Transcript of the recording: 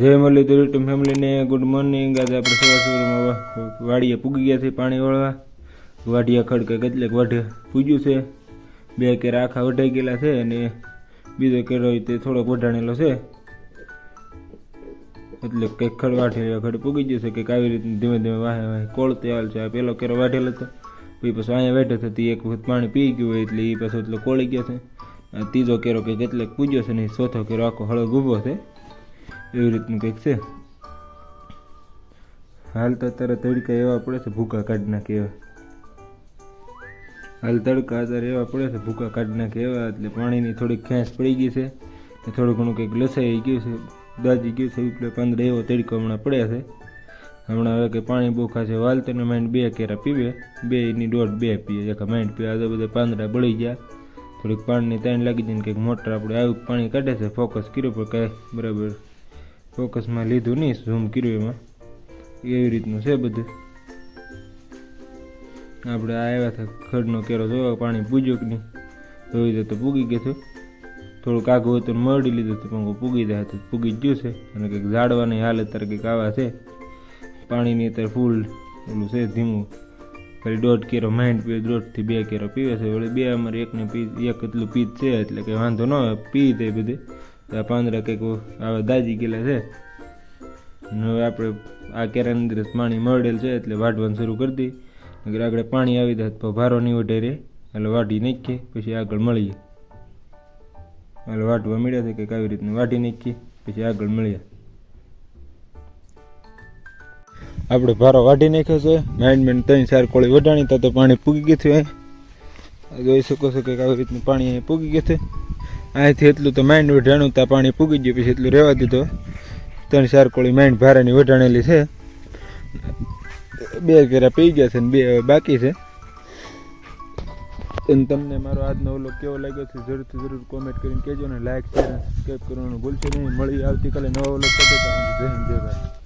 જય મુરલીધર યુટ્યુબ ફેમિલીને, good morning. આજે આપણે સવાર સવારમાં વાડીએ પૂગી ગયા છે પાણી વળવા. વાઢિયા ખડકે કેટલેક વાઢે પૂજ્યું છે. બે કેર આખા વઢાઈ ગયેલા છે અને બીજો કેરો તે થોડોક વઢાણેલો છે. એટલે કંઈક ખડ વાઢે ખડ પૂગી ગયું છે કંઈક આવી રીતે ધીમે ધીમે વાહે વાહે કોળ હાલ છે. પેલો કેરો વાઢેલો હતો. પછી પછી અહીંયા બેઠો હતો. તે એક વખત પાણી પી ગયું હોય એટલે એ પાછો એટલે કોળી ગયો છે. ત્રીજો કેરો કે કેટલેક પૂજ્યો છે ને ચોથો કેરો આખો હળગ ગુભો છે. એવી રીતનું કંઈક છે? હાલ તો અત્યારે તડકા એવા પડે છે, ભૂકા કાઢી નાખે એવા. હાલ તડકા અત્યારે એવા પડે છે, ભૂકા કાઢી નાખે એવા, એટલે પાણીની થોડીક ખેંચ પડી ગઈ છે, ને થોડું ઘણું કંઈક લસાઈ ગયું છે, દાજી ગયું છે એટલે પાંદડે એવો તડકો હમણાં પડ્યા છે. હમણાં હવે કે પાણી બોખા છે વાલ તને માઇન્ડ બે કેરા પીવે, બે એની દોઢ બે પીએ, એક માઇન્ડ પીવે આજે બધા પાંદડા બળી ગયા. થોડીક પાણીની તાણ લાગી જાય ને કંઈક મોટર આપણે આવું પાણી કાઢે છે ફોકસ કર્યું પણ કાંઈ, બરાબર. ફોકસમાં લીધું નહીં ઝૂમ કર્યું એમાં. એવી રીતનું છે બધું. આપણે આવ્યા હતા, ખડનો કેરો જોયો, પાણી પૂજ્યો કે નહીં? દે તો પૂગી ગયો હતું. થોડુંક આગું હતું મરડી લીધું હતું, પણ પૂગી દે હતું પૂગી ગયું છે. અને કંઈક ઝાડવાની હાલત અત્યારે કંઈક આવા છે. પાણીની અત્યારે ફૂલ ઓલું છે, ધીમું. પછી દોઢ કેરો માઇન્ડ પીવે, દોઢથી બે કેરો પીવે છે. વળી બે અમારે એકને પી, એક એટલું પીત છે, એટલે કે વાંધો ન આવે પી દે બધે. તો આ કંઈક આવા દાજી ગયેલા છે. હવે આપણે આ કેરાની અંદર પાણી મળેલ છે એટલે વાઢવાનું શરૂ કરી દઈએ. અગર આગળ પાણી આવી જાય તો ભારો નહીં વઢે રે. એટલે વાઢી નાખીએ, પછી આગળ મળીએ. એટલે વાટવા મળ્યા છે કંઈક આવી રીતનું વાઢી નાખીએ, પછી આગળ મળ્યા આપણે ભારો વાઢી નાખ્યો છે. માઇન્ડ મેન ત્રણ ચાર કોળી વઢાણી, તો પાણી પૂગી ગયું છે. જોઈ શકો છો કે આવી રીતનું પાણી પૂગી ગયું છે. અહીંથી એટલું તો માઇન્ડ વઢાણું ત્યાં પાણી પૂગી ગયું, પછી એટલું રહેવા દીધો. ત્રણ ચાર કોળી માઇન્ડ ભારાની વઢાણેલી છે. બે કેરા પી ગયા છે ને બે બાકી છે. અને તમને મારો આજનો ઓલો કેવો લાગ્યો છે જરૂરથી જરૂર કોમેન્ટ કરીને કહેજો ને લાઈક શેર સબસ્ક્રાઈબ કરવાનું ભૂલશો નહીં. મળી આવતીકાલે નવો ઓલો જય હિન્દ, જય ભારત.